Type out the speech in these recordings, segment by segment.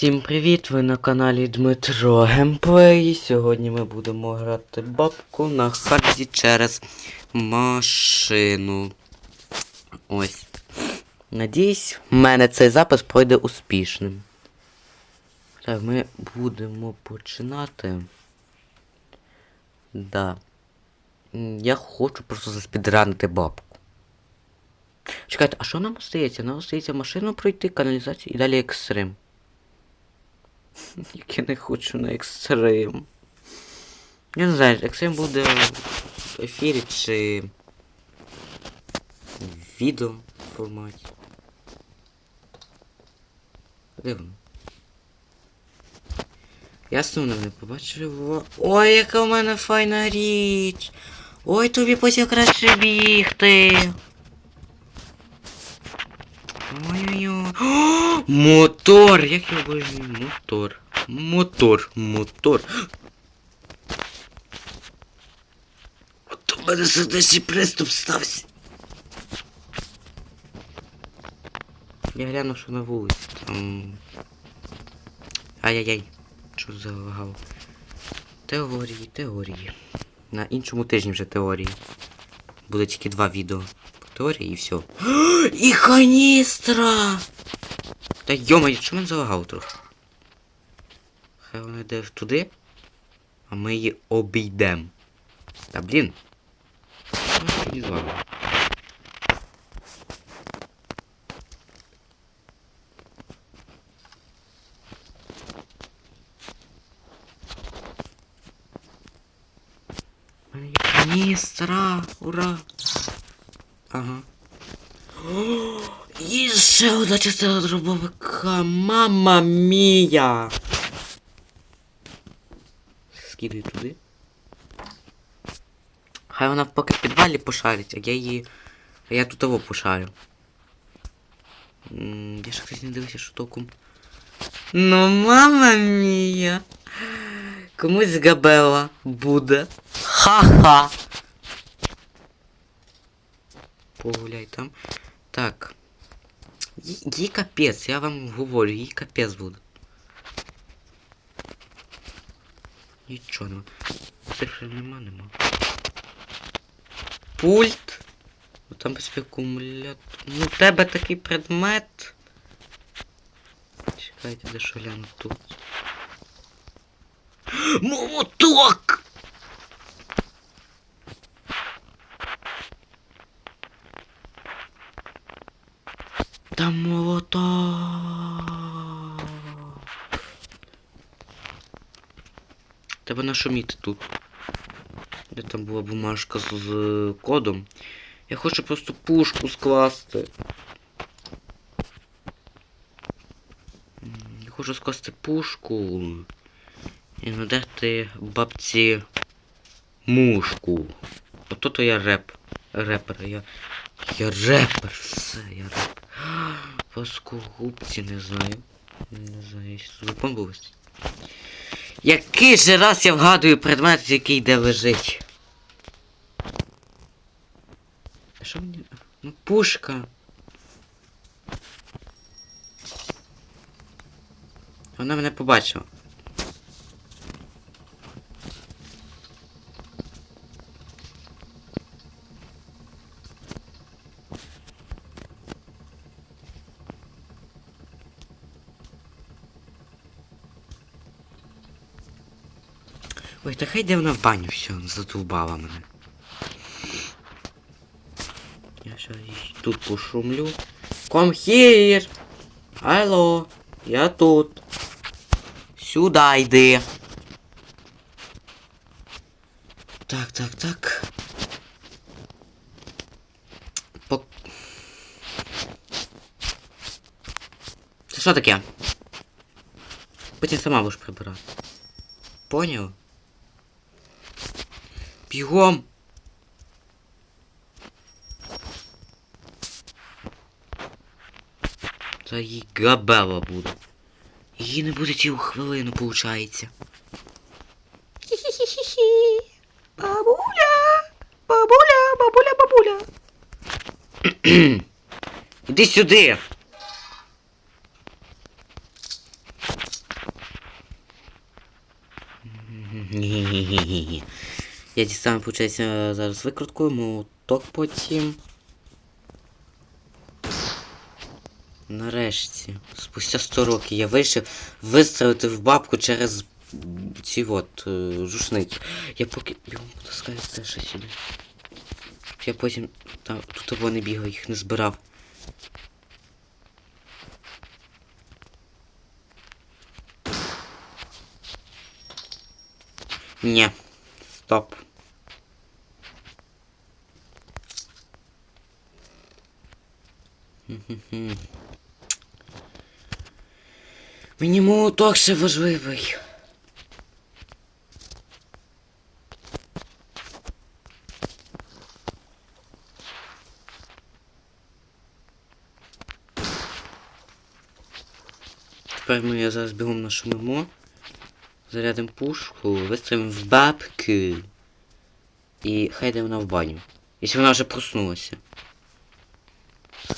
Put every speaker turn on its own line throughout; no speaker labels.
Всім привіт! Ви на каналі Дмитро Геймплей. Сьогодні ми будемо грати бабку на харді через машину. Ось. Надіюсь, в мене цей запис пройде успішним. Так, ми будемо починати. Да. Я хочу просто заспідранити бабку. Чекайте, а що нам остається? Нам остається машину пройти, каналізацію і далі екстрим. Я не хочу на екстрим. Я не знаю, екстрим буде в ефірі чи в відео форматі. Де воно? Ясно, не побачили. Ой, яка в мене файна річ! Ой, тобі потім краще бігти. Ой-ой-ой. О, Мотор! Як я обожнюю мотор. Мотор, мотор. От у мене сердечний приступ стався. Я гляну, що на вулиці. Там... Ай-яй-яй. Що залагав? Теорії, теорії. На іншому тижні вже теорії. Буде тільки два відео. По теорії і все. І каністра! Та йомаю, що мене залагав трохи? Хай вона йде туди, а ми її обійдемо. Та блін. Ну, є каністра! Ура! Ага. і ще одна частина дробовика. Мама мія! Скидаю туди. Хай вона поки в підвалі пошарить, а я її. А я тут того пошарю. М, Я ж хтось не дивився, що толком. Ну, мама мія! Комусь габела буде. Ха-ха! Погуляй там. Так. Їй, їй капець, я вам говорю, їй капець буде. Нічого нема. Цифри нема, нема. Пульт. Ну там без акумулятор. Ну, у тебе такий предмет. Чекайте, де що гляну тут. Молоток! Там молоток. Треба нашуміти тут. Де там була бумажка з, з кодом. Я хочу просто пушку скласти. Я хочу скласти пушку. І надерти бабці мушку. Ото то я реп. Репер. Я. Я репер. Все, я репер. Плоскогубці не знаю. Не знаю, закон був. Який же раз я вгадую предмет, який де лежить. А Що мені? Ну, пушка. Вона мене побачила. Та хай йде вона в баню, все, задовбала мене. Я ще тут пошумлю. Come here! Алло, я тут. Сюда йди. Так, так, так. Пок... Це що таке? Потім сама будеш прибирати. Поняв? Бігом! Та їй габела буде. Її не буде цілу хвилину, получається. Хі-хі-хі-хі-хі. Бабуля! Бабуля, бабуля, бабуля. Іди сюди. Я дістану, виходить, зараз викруткою, молоток потім. Нарешті, спустя 100 років я вирішив вистрелити в бабку через ці от е, жушниці. Я поки бігом потаскаю ще сюди. Я потім там тут вони бігав, їх не збирав. Ні. Стоп. Мені молоток ще важливий. Тепер ми я зараз бігом нашумимо. Зарядимо пушку, вистрілимо в бабки. І хай йде вона в баню. Якщо вона вже проснулася.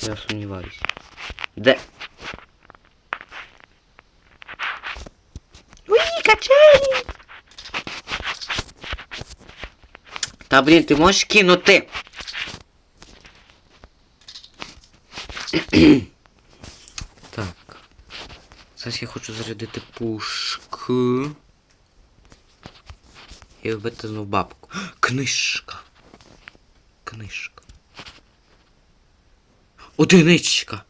Я сумніваюсь. Де? Уї, качелі! Та блін, ти можеш кинути? так. Зараз я хочу зарядити пушку. І вбити знов бабку. Книжка. Книжка. Одиничка.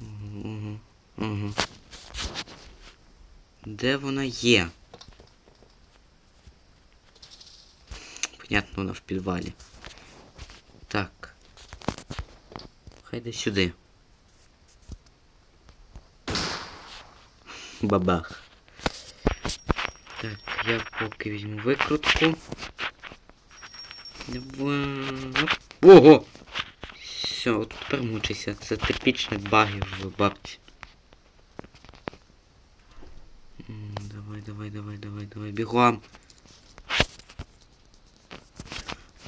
Угу, угу. Де вона є? Понятно, вона в підвалі. Так. Хай сюди. Бабах. Так, я поки візьму викрутку. Давай. Ого! Все, от тепер мучайся. Це типічний баги в бабці. Давай, давай, давай, давай, давай, бігом.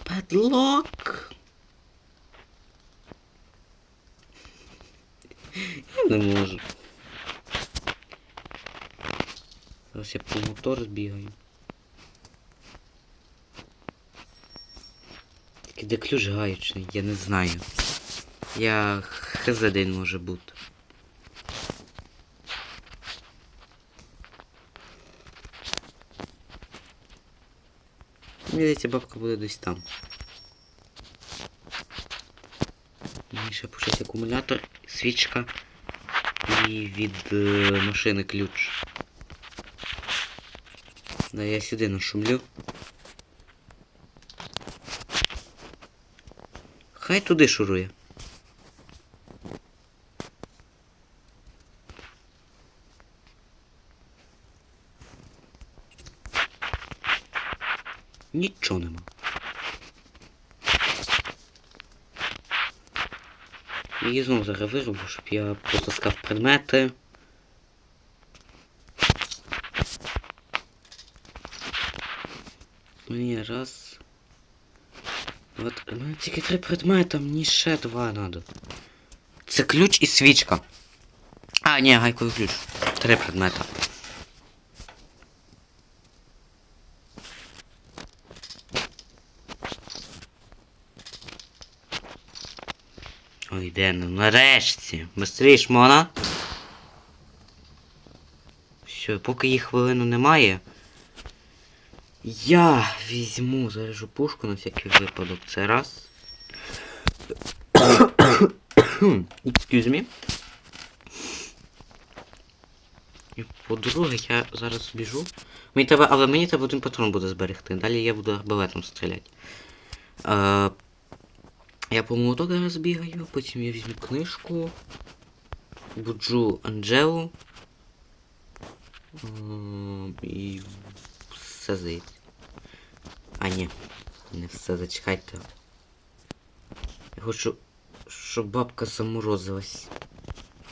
Падлок. Не можу. Зараз я по мотор збігаю. Де ключ гаючний, я не знаю. Я хз день може бути. Мені здається, бабка буде десь там. Мені ще пушить акумулятор, свічка і від е, машини ключ. Да, я сюди нашумлю. Хай туди шурує. Нічого нема. Її знову зараз вирву, щоб я потаскав предмети. Мені раз. От, у мене тільки три предмети, мені ще два надо. Це ключ і свічка. А, ні, гайковий ключ. Три предмета. Ой, де ну нарешті. Быстріш, мона. Все, поки їх хвилину немає. Я візьму, заряжу пушку на всякий випадок. Це раз. Excuse me. І по-друге, я зараз біжу. Мені треба, але мені треба один патрон буде зберегти. Далі я буду арбалетом стріляти. Е, я по молоток зараз бігаю, потім я візьму книжку. Буджу Анджелу. Ем, І все здається. А ні, не все, зачекайте. Я хочу, щоб бабка заморозилась.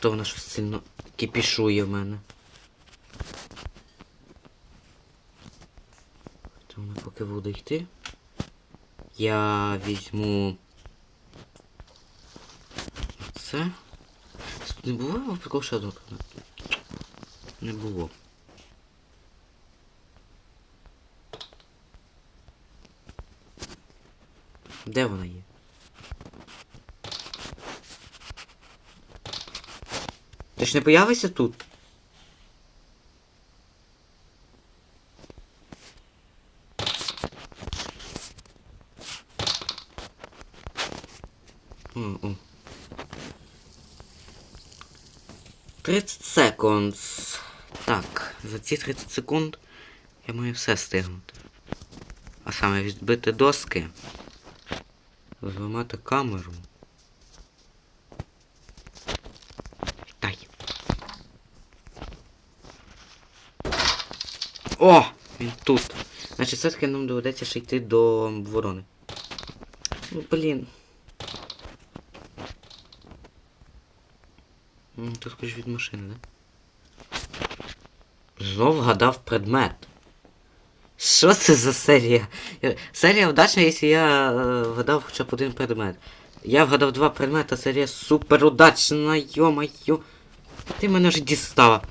То вона щось сильно кипішує в мене. То вона поки буде йти. Я візьму. Це. Не буває прикол ще не було. Де вона є? Ти ж не появишся тут? О. 30 секунд. Так, за ці 30 секунд я маю все стигнути. А саме відбити доски, зламати камеру. Дай. О! Він тут. Значить, все-таки нам доведеться ще йти до ворони. Ну, блін. М, Тут хоч від машини, да? Знов вгадав предмет. Що це за серія? Серія вдачна, якщо я е, вгадав хоча б один предмет. Я вгадав два предмета, серія супер удачна, йо-майо. Ти мене вже дістала.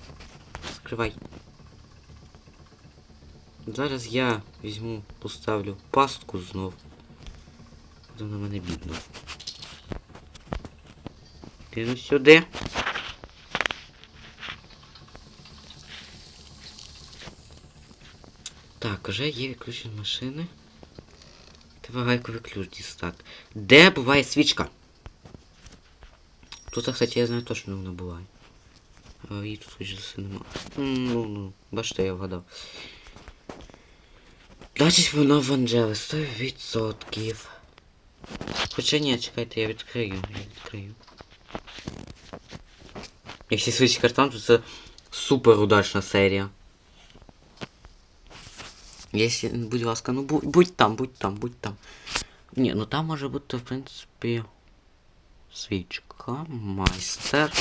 Скривай. Зараз я візьму, поставлю пастку знов. Буде на мене бідно. Кину сюди. Так, вже є ключ машини. Треба гайковий ключ дістати. Де буває свічка? Тут, кстати, я знаю точно вона буває. Її тут заси нема. Ну, ну, бачите, я вгадав. Значить воно в Анджели 100%. Хоча ні, чекайте, я відкрию, я відкрию. Якщо свічка там, то це супер удачна серія. Если, будь ласка, ну будь, будь там, будь там, будь там. Ні, ну там може бути, в принципі. Свічка, майстер.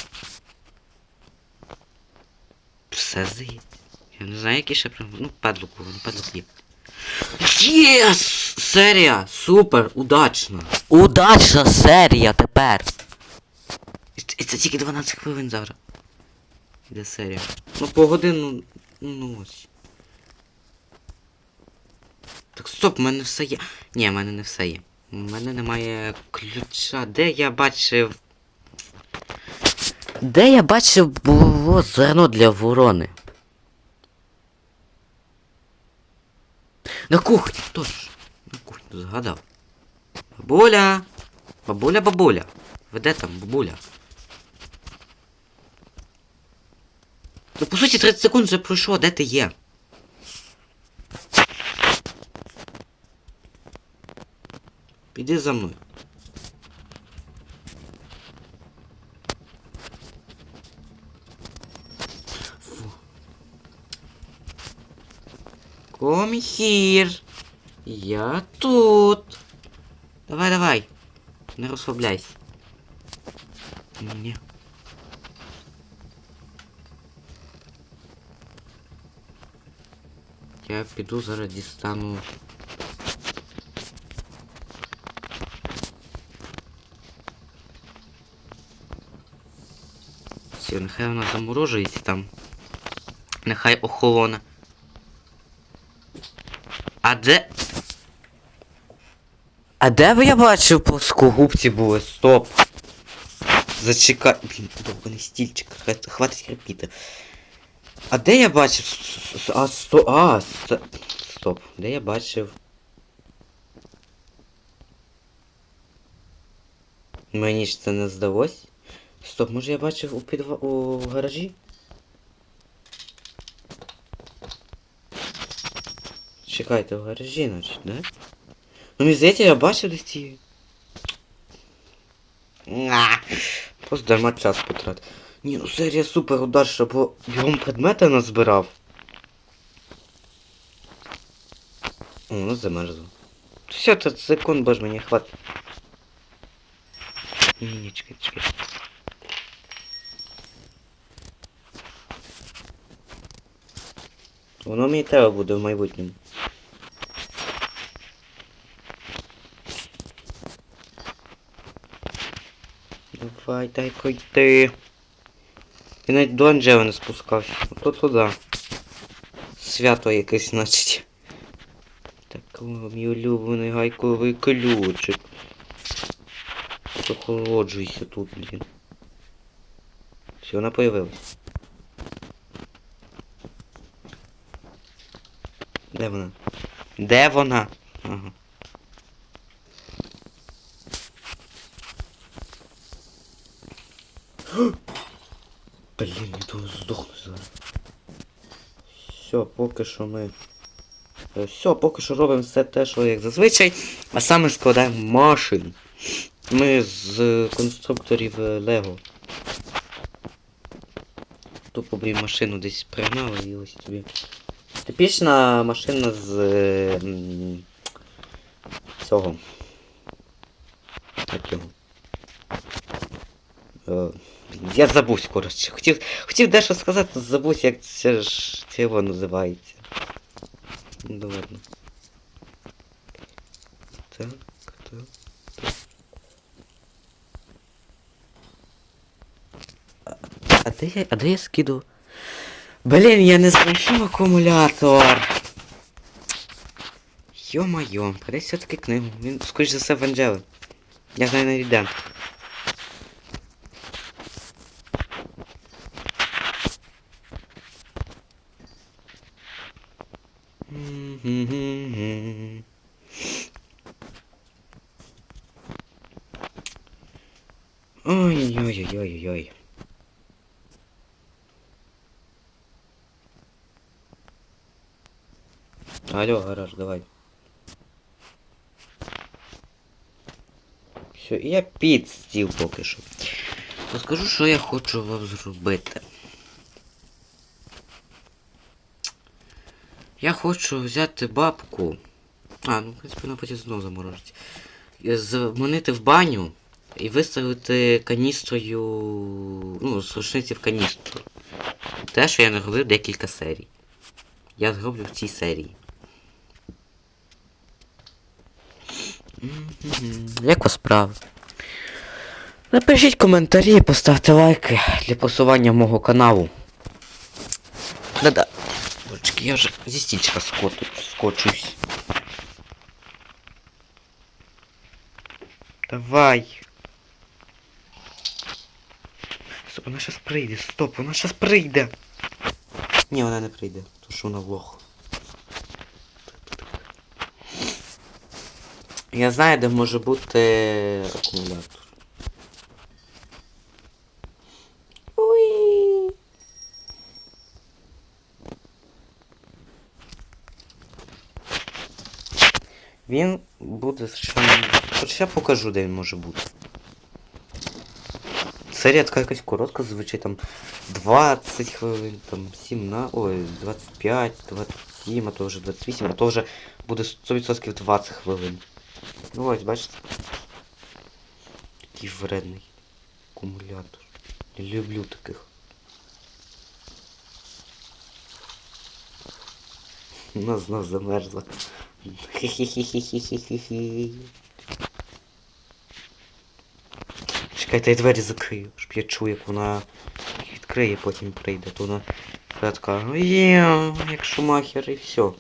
Все здається. Я не знаю, які ще прям. Ну, педлуку, ну педлук є. Єс! Серія! Супер! Удачна! Удачна серія тепер! І це, і це тільки 12 хвилин зараз. Іде серія. Ну по годину. Ну ось. Так стоп, в мене все є. Ні, в мене не все є. У мене немає ключа. Де я бачив. Де я бачив було зерно для ворони? На кухні, точно. На кухні, згадав. Бабуля! Бабуля, бабуля. Ви де там, бабуля? Ну, по суті, 30 секунд вже пройшло, де ти є? Піди за мною. Фу. Come here. Я тут. Давай, давай. Не розслабляйся. Ні. Я піду зараз дістану. Все, нехай вона заморожується там. Нехай охолоне. А де. А де б я бачив плоскогубці були? Стоп. Зачекай. Блін, довбаний стільчик. Хват- Хватить крепіти. А де я бачив. А, сто. А, с- стоп. Де я бачив. Мені ж це не здалось. Стоп, може я бачив у підва... у гаражі? Чекайте, в гаражі, значить, да? Ну мені здається, я бачив десь ці. Просто дарма час потрат. Ні, ну серія супер удачна, бо бігом предмети назбирав. О, ну замерзло. Все, 30 секунд, бо ж мені хватить. Ні, ні, чекай, чекай. Воно мені треба буде в майбутньому. Давай, дай пройти. Він навіть до Анджели не спускався. То туди. Свято якесь, значить. Так, мій улюблений гайковий ключик. Охолоджуйся тут, блін. Все, вона появилась. Де вона? Де вона? Ага. Блін, я тут здохну зараз. Все, поки що ми. Е, Все, поки що робимо все те, що як зазвичай, а саме складаємо машин. Ми з конструкторів е, Лего. Тупо блін, машину десь пригнали і ось тобі. Типічна машина з е, цього. Як його? Е, Я забув, коротше. Хотів, хотів дещо сказати, забув, як це ж це його називається. Ну ладно. Так, так. А, де я, а де я скидав? Блін, я не знайшов акумулятор. Йо-майо, куди все-таки книгу? Він, скоріш за все, в Анджели. Я знаю навіть де. М-м-м-м. Ой-ой-ой-ой-ой. Алло, гараж, давай. Все, я під стіл поки що. Розкажу, що я хочу вам зробити. Я хочу взяти бабку. А, ну, в принципі, вона потім знову заморожить. І Зманити в баню і виставити каністрою. Ну, з рушниці в каністру. Те, що я не робив декілька серій. Я зроблю в цій серії. Як вас справи? Напишіть коментарі, поставте лайки для просування мого каналу. Да-да. Бочки, я вже зі стільчика скочусь. Давай. Стоп, вона щас прийде, стоп, вона щас прийде. Ні, вона не прийде, тому що вона лох. Я знаю, де може бути акумулятор. Уї. Він буде. Хоч я покажу, де він може бути. Серія така якась коротка, зазвичай там 20 хвилин, там 17, ой, 25, 27, а то вже 28, а то вже буде 100% 20 хвилин. Ну ось, бачите? Такий вредний акумулятор. Не люблю таких. Вона знов замерзла. Чекайте, я двері закрию, щоб я чую, як вона відкриє, потім прийде, то вона така, є, як шумахер і все.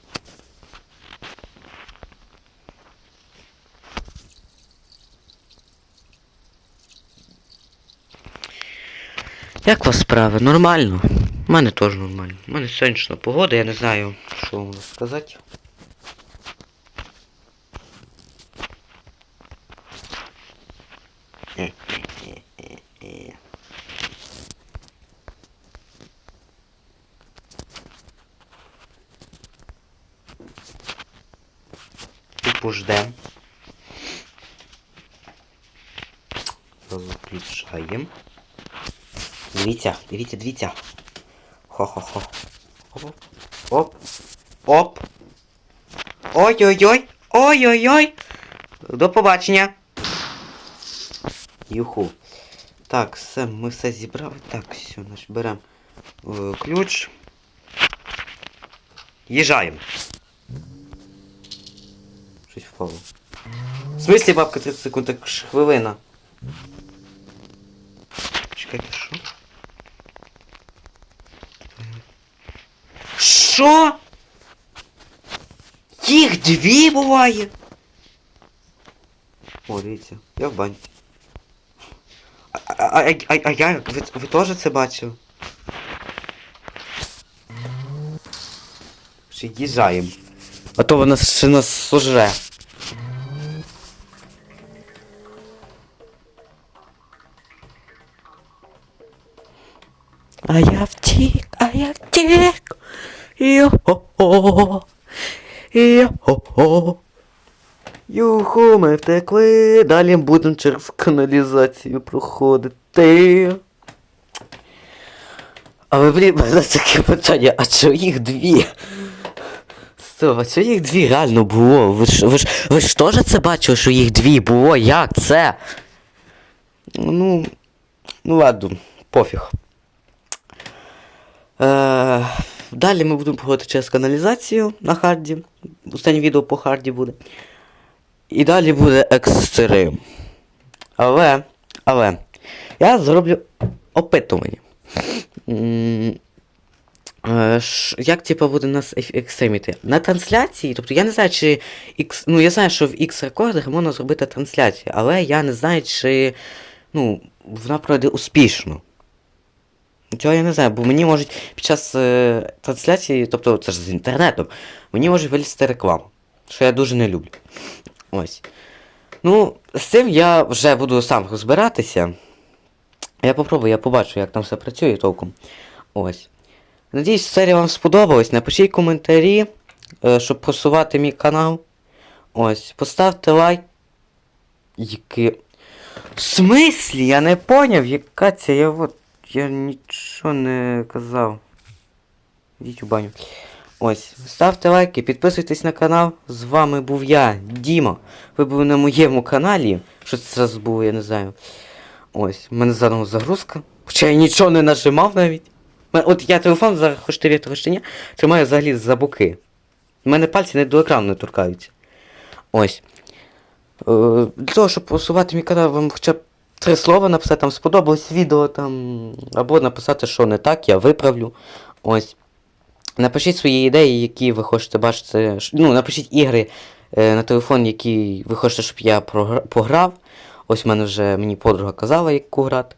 Як у вас справи? Нормально? У мене теж нормально. У мене сонячна погода, я не знаю, що вам сказати. Тупо ждем. Дивіться, дивіться, дивіться. Хо-хо-хо. Оп. Оп. Ой-ой-ой. Ой-ой-ой. До побачення. Юху. Так, все, ми все зібрали. Так, все, наш беремо е, ключ. Їжджаємо. Щось впало. В смислі, бабка 30 секунд, так хвилина. Чекайте, що? Що? Їх дві буває. О, дивіться, я в бані. А, а, а, а, а як? Ви, ви теж це бачили? Ще їжджаємо. А то вона ще нас сожре. А я втік, а я втік. Йо-хо-хо. Юху, ми втекли. Далі будемо через каналізацію проходити. А ви, блін, мене таке питання, а чого їх дві? Стоп, а чого їх дві реально було? Ви ж, ви ж, ви ж теж це бачили, що їх дві було? Як це? Ну, ну ладно, пофіг. Е, далі ми будемо проходити через каналізацію на харді. Останнє відео по харді буде. І далі буде екстрим. Але, але, я зроблю опитування. Е, Як типу буде нас екстреміти? На трансляції, тобто я не знаю, чи ну я знаю, що в X рекордах можна зробити трансляцію, але я не знаю, чи ну, вона пройде успішно. Цього я не знаю, бо мені можуть під час е, трансляції, тобто це ж з інтернетом, мені може вилізти реклама, що я дуже не люблю. Ось. Ну, з цим я вже буду сам розбиратися. Я попробую, я побачу, як там все працює толком. Ось. Надіюсь, серія вам сподобалась. Напишіть коментарі, е, щоб просувати мій канал. Ось. Поставте лайк. Який. В смислі? Я не поняв, яка ця я. Я нічого не казав. Йдіть у баню. Ось, ставте лайки, підписуйтесь на канал. З вами був я, Діма. Ви були на моєму каналі. Що це зараз було, я не знаю. Ось, в мене заново загрузка. Хоча я нічого не нажимав навіть. От я телефон зараз хоч ти вірте, хоч ні, тримаю взагалі за боки. У мене пальці не до екрану не торкаються. Ось. Е, для того, щоб просувати мій канал, вам хоча б три слова написати, там сподобалось відео там. Або написати, що не так, я виправлю. Ось. Напишіть свої ідеї, які ви хочете бачити. Ну, напишіть ігри е, на телефон, які ви хочете, щоб я пограв. Ось в мене вже мені подруга казала, яку грати.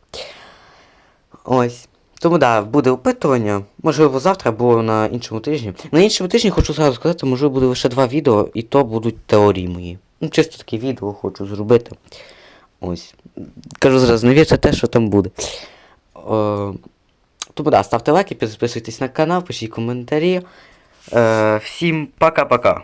Ось. Тому да, буде опитування. Можливо, завтра або на іншому тижні. На іншому тижні хочу зразу сказати, можливо, буде лише два відео, і то будуть теорії мої. Ну, чисто таке відео хочу зробити. Ось. Кажу зразу, не вірте те, що там буде. О, тому да, ставте лайки, підписуйтесь на канал, пишіть коментарі. Е, всім пока-пока.